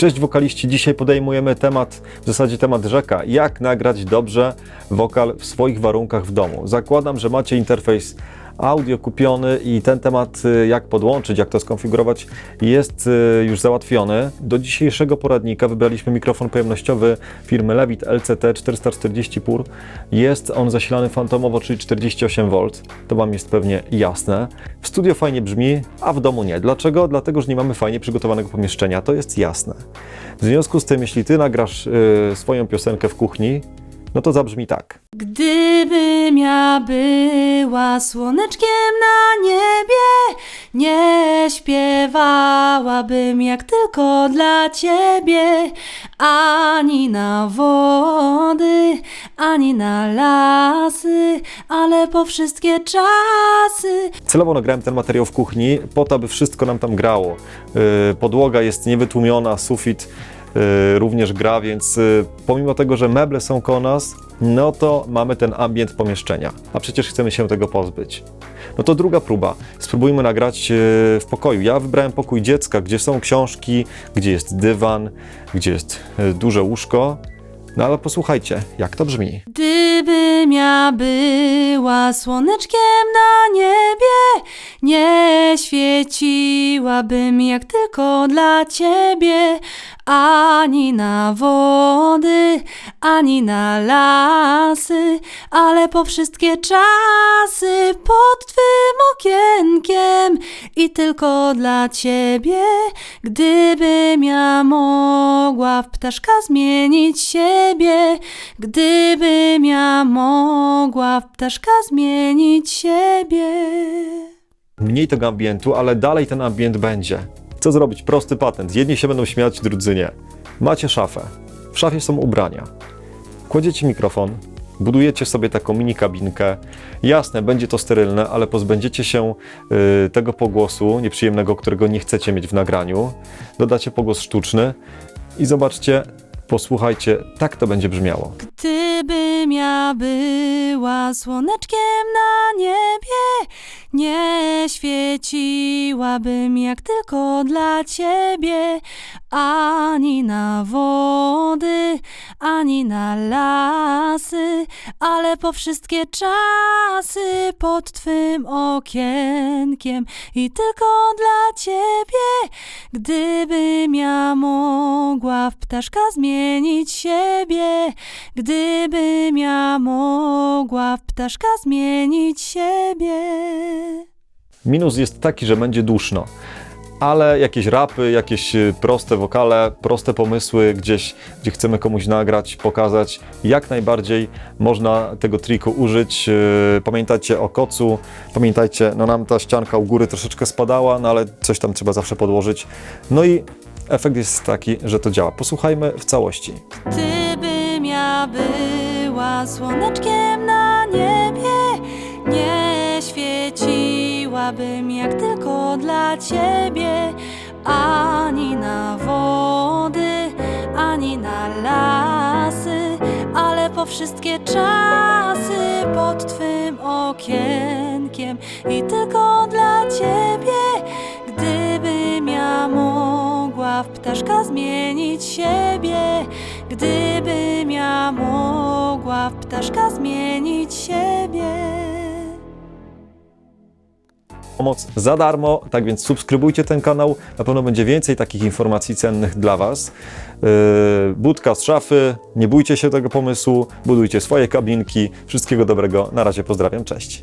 Cześć wokaliści, dzisiaj podejmujemy temat, w zasadzie temat rzeka. Jak nagrać dobrze wokal w swoich warunkach w domu. Zakładam, że macie interfejs audio kupiony i ten temat, y, jak podłączyć, jak to skonfigurować, jest y, już załatwiony. Do dzisiejszego poradnika wybraliśmy mikrofon pojemnościowy firmy Levit LCT 440 PUR. Jest on zasilany fantomowo, czyli 48V. To Wam jest pewnie jasne. W studio fajnie brzmi, a w domu nie. Dlaczego? Dlatego, że nie mamy fajnie przygotowanego pomieszczenia. To jest jasne. W związku z tym, jeśli Ty nagrasz y, swoją piosenkę w kuchni, no to zabrzmi tak. Gdybym ja była słoneczkiem na niebie, nie śpiewałabym jak tylko dla ciebie, ani na wody, ani na lasy, ale po wszystkie czasy. Celowo nagrałem ten materiał w kuchni, po to, aby wszystko nam tam grało. Yy, Podłoga jest niewytłumiona, sufit również gra, więc yy, pomimo tego, że meble są koło nas, no to mamy ten ambient pomieszczenia, a przecież chcemy się tego pozbyć. No to druga próba. Spróbujmy nagrać yy, w pokoju. Ja wybrałem pokój dziecka, gdzie są książki, gdzie jest dywan, gdzie jest duże łóżko. No ale posłuchajcie, jak to brzmi. Gdybym ja była słoneczkiem na niebie, nie świeciłabym jak tylko dla ciebie, ani na wody, ani na lasy, ale po wszystkie czasy pod twym okienkiem i tylko dla ciebie, gdybym ja mogła w ptaszka zmienić siebie, gdybym ja mogła w ptaszka zmienić siebie. mniej tego ambientu, ale dalej ten ambient będzie. Co zrobić? Prosty patent. Jedni się będą śmiać, drudzy nie. Macie szafę. W szafie są ubrania. Kładziecie mikrofon, budujecie sobie taką mini kabinkę. Jasne, będzie to sterylne, ale pozbędziecie się y, tego pogłosu nieprzyjemnego, którego nie chcecie mieć w nagraniu. Dodacie pogłos sztuczny i zobaczcie, posłuchajcie, tak to będzie brzmiało. Gdybym ja była słoneczkiem na niebie, nie świeciłabym jak tylko dla ciebie, ani na wody, ani na lasy, ale po wszystkie czasy pod twym okienkiem i tylko dla ciebie, gdybym ja mogła w ptaszka zmienić siebie, gdybym ja mogła w ptaszka zmienić siebie. Minus jest taki, że będzie duszno. Ale jakieś rapy, jakieś y, proste wokale, proste pomysły gdzieś, gdzie chcemy komuś nagrać, pokazać, jak najbardziej można tego triku użyć. Yy, Pamiętajcie o kocu, pamiętajcie, no nam ta ścianka u góry troszeczkę spadała, no ale coś tam trzeba zawsze podłożyć. No i efekt jest taki, że to działa. Posłuchajmy w całości. Gdybym ja była słoneczkiem jak tylko dla ciebie, ani na wody, ani na lasy, ale po wszystkie czasy pod twym okienkiem i tylko dla ciebie, gdybym ja mogła w ptaszka zmienić siebie, gdybym ja mogła w ptaszka zmienić siebie. Pomoc za darmo, tak więc subskrybujcie ten kanał. Na pewno będzie więcej takich informacji cennych dla Was. Yy, budka z szafy, nie bójcie się tego pomysłu, budujcie swoje kabinki. Wszystkiego dobrego. Na razie pozdrawiam, cześć.